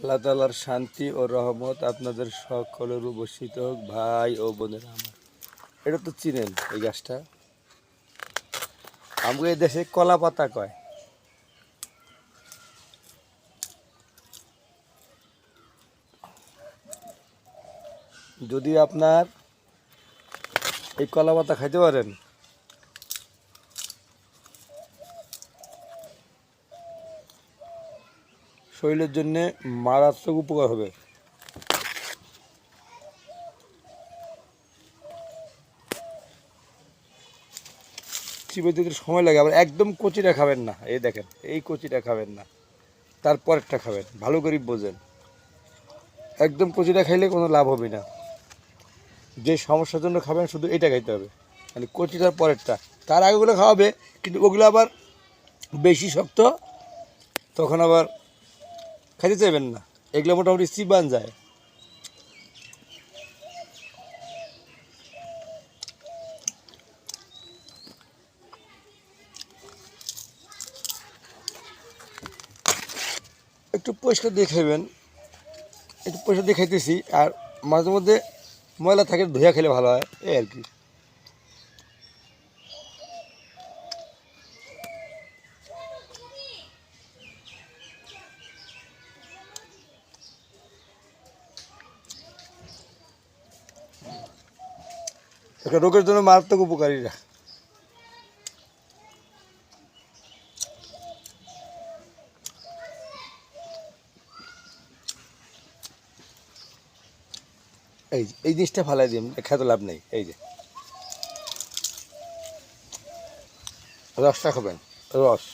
আল্লাহ তালার শান্তি ও রহমত আপনাদের সকলের বর্ষিত হোক, ভাই ও বোনেরা আমার। এটা তো চিনেন এই গাছটা? আমাকে এই দেশে কলা পাতা কয়। যদি আপনার এই কলা পাতা খাইতে পারেন শরীরের জন্য মারাত্মক উপকার হবে। সময় লাগে, আবার একদম কচিটা খাবেন না। এই দেখেন, এই কচিটা খাবেন না। তারপরেরটা খাবেন, ভালো করে বোঝেন। একদম কচিটা খাইলে কোনো লাভ হবে না। যে সমস্যার জন্য খাবেন, শুধু এটা খাইতে হবে। মানে কচিটার পরেরটা। তার আগেগুলো খাওয়াবে, কিন্তু ওগুলো আবার বেশি শক্ত, তখন আবার খাইতে চাইবেন না। এগুলো মোটামুটি চিবান যায়। একটু পরিষ্কার দিয়ে খাইবেন। একটু পরিষ্কার দিয়ে খাইতেছি আর মাঝে মধ্যে ময়লা থাকে ধুয়া খেলে ভালো হয়, এই আর কি। একটা রোগের জন্য মারাত্মক উপকারীরা। এই যে, এই জিনিসটা ফালাই দিই খেতে লাভ নেই, এই যে। রসটা খাবেন, রস।